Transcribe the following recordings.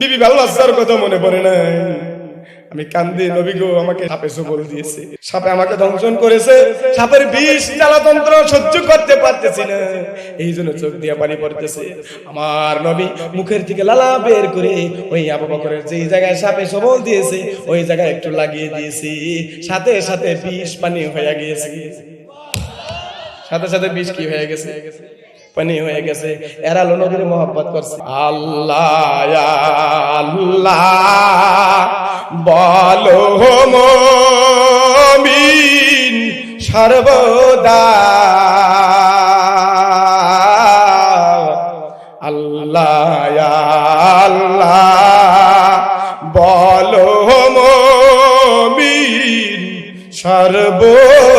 বিবি ভালোবাসার কথা মনে পড়ে নাই। আমি কান্দি নবী গো, আমাকে সাপে সবল দিয়েছে। সাপে আমাকে ধ্বংসন করেছে। সাপের বিষ জ্বালাতন্ত্র সহ্য করতে পারতেছি না। এই জন্য চোখ দিয়ে পানি পড়তেছে। আমার নবী মুখের থেকে লালা বের করে ওই আবু বকরের যেই জায়গায় সাপে সবল দিয়েছে, ওই জায়গায় একটু লাগিয়ে দিয়েছি। সাথে সাথে বিষ পানি হয়ে গিয়েছে। সাথে সাথে বিষ কি হয়ে গেছে? পানি হয়ে গেছে। এরা এরালো নবীর মোহাব্বত করছে। আল্লাহ আল্লাহ বলো সর্বদা। আল্লাহ সর্বদা।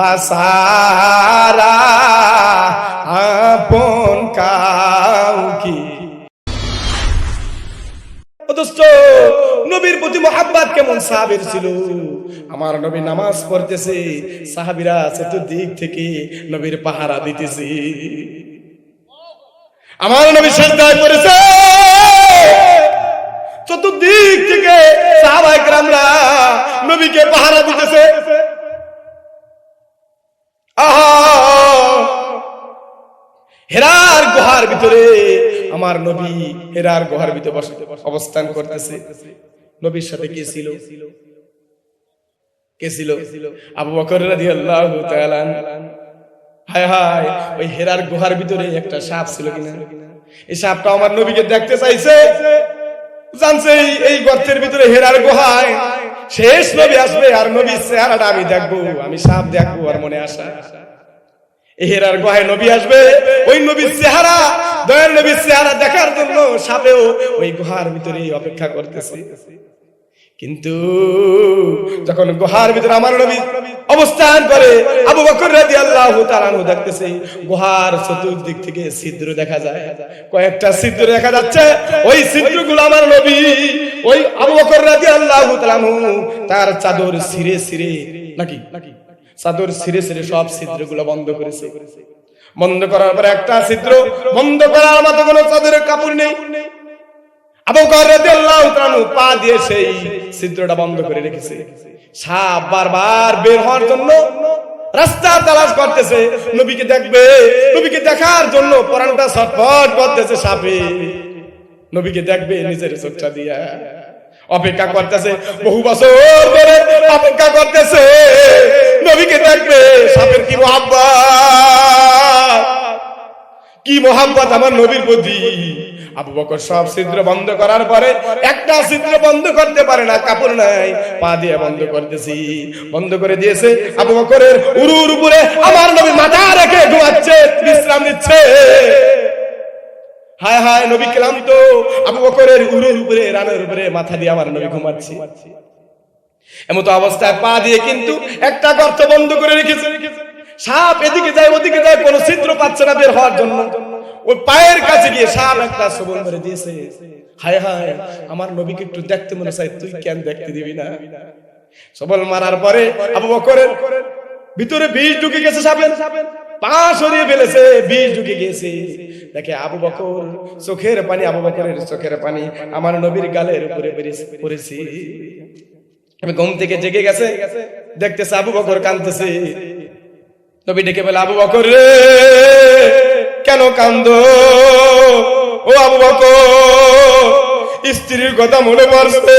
আল্লাহ সারা আপন কাউকি। অথচ নবীর প্রতি মোহাব্বত কেমন সাহাবের ছিল? আমার নবী নামাজ পড়তেছে, সাহাবিরা চতুর্দিক থেকে নবীর পাহারা দিতেছে। আমার নবী সেজদায় পড়েছে। চতুর্দিক থেকে সাহাবায়ে কেরামরা নবীকে পাহারা দিতেছে। হেরার গুহার ভিতরে আমার নবী হেরার গুহার ভিতরে বসে অবস্থান করতেছে। নবীর সাথে কে ছিল? কে ছিল? আবু বকর রাদিয়াল্লাহু তাআলা হায় হায়, ওই হেরার গুহার ভিতরে একটা সাপ ছিল কিনা? এই সাপটা আমার নবীকে দেখতে চাইছে। জানছে এই- গর্তের ভিতরে হেরার গুহায় শেষ নবী আসবে আর নবীর চেহারাটা আমি দেখব, আমি সাপ দেখব আর মনে এই হেরার গুহায় নবী আসবে। ওই নবীর চেহারা, দয়ার নবীর চেহারা দেখার জন্য সাপেও ওই গুহার ভিতরে অপেক্ষা করতেছে। কিন্তু যখন গুহার ভিতরে আমার নবী অবস্থান করে, আবু বকর রাদিয়াল্লাহু তাআলা দেখতেছে, গুহার চতুর্দিক থেকে ছিদ্র দেখা যায়। কয়েকটা ছিদ্র দেখা যাচ্ছে। ওই ছিদ্রগুলো আমার নবী, ওই আবু বকর রাদিয়াল্লাহু তাআলা তার চাদর ছিঁড়ে ছিঁড়ে নাকি নাকি? চাদর ছিঁড়ে ছিঁড়ে সব ছিদ্রগুলো বন্ধ করেছে। বন্ধ করার পর একটা ছিদ্র বন্ধ করার মতো কোনো চাদরের কাপড় নেই। পা দিয়ে সেই ছিদ্রটা বন্ধ করে রেখেছে। সাপ বের হওয়ার জন্য করতেছে। নবীকে দেখবে, নবীকে দেখার জন্য পরানটা করতেছে সাপে। নবীকে দেখবে নিজের চোখটা দিয়া অপেক্ষা করতেছে। বহু বছর ধরে অপেক্ষা করতেছে। নবীকে দেখবে সাপের কি মহাব্বত? কি মোহাম্মত আমার নবীর প্রতি? আবু বকর সব ছিদ্র বন্ধ করার পরে একটা ছিদ্র বন্ধ করতে পারে না, কাপড় নাই, পা দিয়ে বন্ধ করতেছি। বন্ধ করে দিয়েছে আবু বকরের উরুর উপরে, আমার নবী মাথা রেখে ঘুমাচ্ছে, বিশ্রাম নিচ্ছে। হায় হায়, নবী কেলাম তো আবু বকরের উরুর উপরে, রানের উপরে মাথা দিয়ে আমার নবী ঘুমাচ্ছে। এমতো অবস্থায় পা দিয়ে কিন্তু একটা গর্ত বন্ধ করে রেখেছে। সাপ এদিকে যায়, ওদিকে যায়, কোনো ছিদ্র পাচ্ছে না বের হওয়ার জন্য। ওই পায়ের কাছে গিয়ে সাপ একটা সবল মেরে দিয়েছে। হায় হায়, আমার নবীকে একটু দেখতে মনে চাই তুই কেন দেখতে দিবি না? সবল মারার পরে আবু বকরের ভিতরে বিষ ঢুকে গেছে সাপের। পা সরিয়ে ফেলেছে, বিষ ঢুকে গিয়েছে। দেখে আবু বকর চোখের পানি, আবু বকরের চোখের পানি আমার নবীর গালের উপরে পড়েছে। আমি ঘুম থেকে জেগে গেছে, দেখতেছে আবু বকর কান্দতেছে নবী ডেকে বলে, আবু বকর রে, কেন কান্দ ও আবু বকর, স্ত্রীর কথা মনে পড়ছে,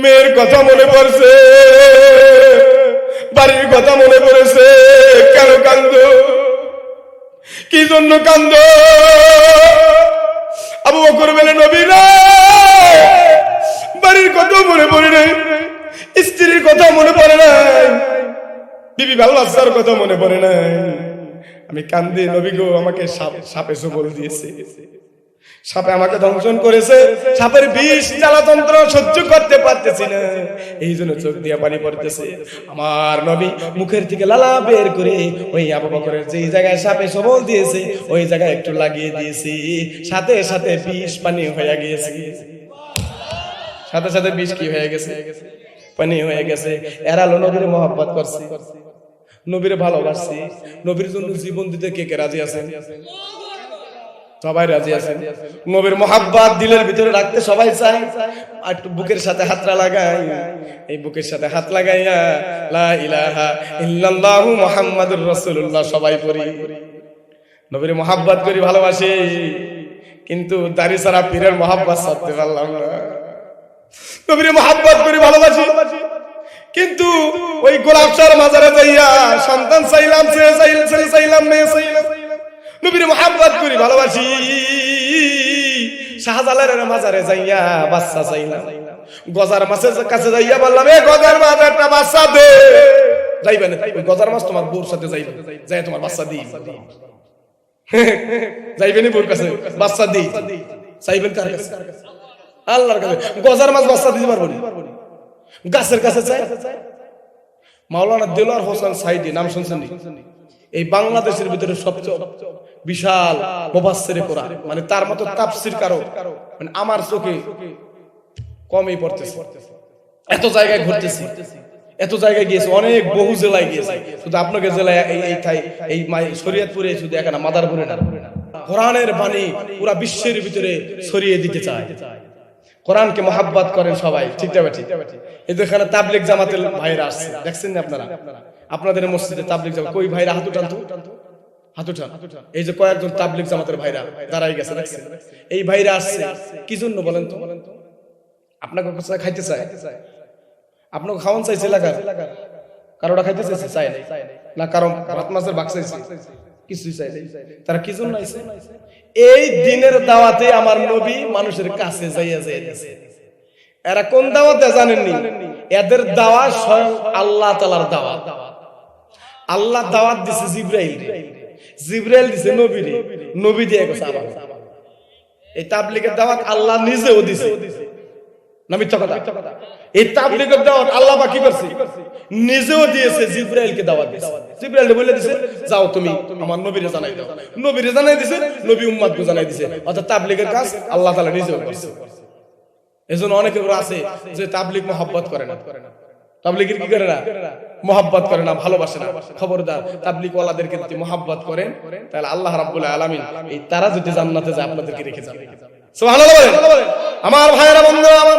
মেয়ের কথা মনে পড়ছে, বাড়ির কথা মনে পড়েছে, কেন কান্দ কি জন্য কান্দ আবু বকর বলে, নবী রে বাড়ির কথা মনে পড়ে নাই স্ত্রীর কথা মনে পড়ে নাই। বিবি ভালোবাসার কথা মনে পড়ে নাই। আমি কান্দি নবী গো আমাকে সাপে সবল দিয়েছে। সাপে আমাকে ধ্বংসন করেছে। সাপের বিষ জ্বালাতন্ত্র সহ্য করতে পারতেছি না। এই জন্য চোখ দিয়ে পানি পড়তেছে। আমার নবী মুখের থেকে লালা বের করে ওই আবু বকরের যেই জায়গায় সাপে সবল দিয়েছে, ওই জায়গায় একটু লাগিয়ে দিয়েছি। সাথে সাথে বিষ পানি হয়ে গিয়েছে। সাথে সাথে বিষ কি হয়ে গেছে? পানি হয়ে গেছে। এরা এরালো নবীর মোহাব্বত করছে। নবীর ভালোবাসছি। নবীর জন্য জীবন দিতে কে কে রাজি আছেন? সবাই রাজি আছেন? নবীর মোহাব্বত দিলের ভিতরে রাখতে সবাই চায়। আর একটু বুকের সাথে হাতটা লাগাই। এই বুকের সাথে হাত লাগাইয়া, লা ইলাহা ইল্লাল্লাহু মুহাম্মাদুর রাসূলুল্লাহ সবাই পড়ি। নবীর মোহাব্বত করি, ভালোবাসি। কিন্তু দাড়ি সারা পীরের মোহাব্বত সারতে পারলাম না। নবীর মোহাব্বত করি ভালোবাসি। কিন্তু ওই গোলাপ শাহর মাজারে যাইয়া সন্তান চাইলাম, ছেলে চাইলাম ছেলে চাইলাম, মেয়ে চাইলাম নবীর মোহাব্বত করি ভালোবাসি। শাহজালালের মাজারে যাইয়া বাচ্চা চাইলাম। গজার মাছের কাছে যাইয়া বললাম, এ গজার মাছ, একটা বাচ্চা দে। যাইবেন ওই গজার মাছ তোমার বউর সাথে যাইবে। যাই তোমার বাচ্চা দিই। যাইবেনি বউর কাছে? বাচ্চা দিই। চাইবেন কার কাছে? আল্লাহর কাছে। গজার মাছ বাচ্চা দিতে পারব না? গাছের কাছে চাই। মাওলানা দেলোয়ার হোসেন সাইদি, নাম শুনছেন এই বাংলাদেশের ভিতরে সবচেয়ে বিশাল মুফাসসিরে কোরআন। মানে তার মতো তাফসীর কারও মানে আমার চোখে কমই পড়তেছে। এত জায়গায় ঘুরতেছি, এত জায়গায় গিয়েছে, অনেক বহু জেলায় গিয়েছে। শুধু আপনাকে জেলায় এই এই ঠাই এই শরীয়তপুরে শুধু এখানে মাদারপুরে না। কোরআনের বাণী পুরা বিশ্বের ভিতরে ছড়িয়ে দিতে চায়। কোরআনকে মহাব্বত করেন সবাই, ঠিক না ঠিক? এই যে এখানে তাবলিক জামাতের ভাইরা আসছে, দেখছেন না আপনারা? আপনাদের মসজিদে তাবলিক জামাত, কই ভাইরা, হাত উঠান তো। হাত উঠান। এই যে কয়েকজন তাবলিক জামাতের ভাইরা দাঁড়াই গেছে, দেখছেন? এই ভাইরা আসছে, কি জন্য বলেন তো? আপনাকে কোথায় খাইতে চায়? আপনাকে খাওয়ান চাইছে এলাকার? কারোটা খাইতে চাইছে? চাই না, কারণ ভাত মাছের বাক চাইছে। কিছুই চাই নাই। তারা কি জন্য আইছে? এই দিনের দাওয়াতে আমার নবী মানুষের কাছে যাইয়া যাইয়া এরা কোন দাওয়াতে জানেননি? এদের দাওয়াত স্বয়ং আল্লাহ তালার দাওয়াত আল্লাহ দাওয়াত দিছে জিব্রাইল জিব্রাইল দিছে নবীরে। নবী দিয়ে গেছে আবার। এই তাবলিগের দাওয়াত আল্লাহ নিজেও দিছে। না, মিথ্যা কথা। এই তাবলিগের দাওয়াত আল্লাহ বা কি করছে? নিজেও দিয়েছে, জিব্রাইলকে দাওয়াত দিয়েছে। জিব্রাইল বলে দিছে, যাও তুমি আমার নবীরে জানাই দাও। নবীরে জানাই দিছে, নবী উম্মাদকে জানাই দিছে। অর্থাৎ তাবলিগের কাজ আল্লাহ তাআলা নিজেও করছে। এজন্য অনেকে আছে যে তাবলিগ মোহাব্বত করে না। তাবলিগের কি করে না? মোহাব্বত করে না, ভালোবাসে না। খবরদার তাবলিগ ওয়ালাদেরকে যদি মোহাব্বত করেন, তাহলে আল্লাহ রাব্বুল আলামিন এই তারা যদি জান্নাতে যায়, আপনাদেরকে রেখে যাবে। সুবহানাল্লাহ আমার ভাইয়েরা, বন্ধুরা, আমার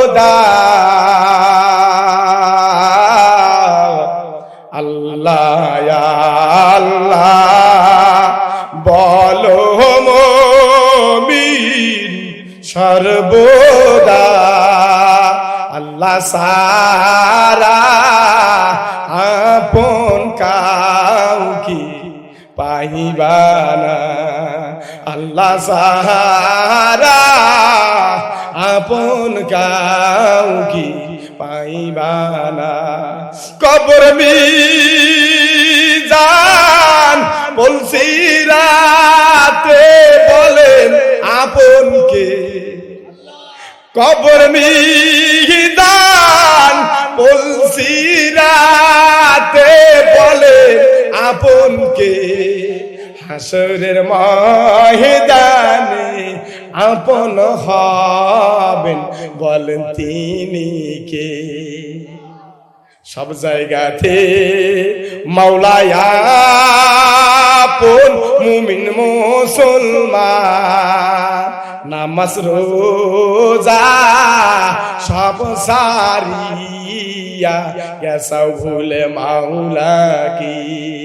সর্বদা। আল্লাহ সারা আপন কাউকে পাইবানা আল্লাহ সাহারা আপন কাউকে পাইবানা কবর মি জান বলছি, রাতে বলেন আপনকে। কবর মিদান বলছি, রাতে বলে আপনকে। হাসরের ময়দানে আপন হবেন বলেন তিনি কে? সব জায়গাতে মাওলায়াপন মুমিন মুসলমান। নামাজ, রোজা সব সারিয়া গেসাও ভুলে মাওলা কি?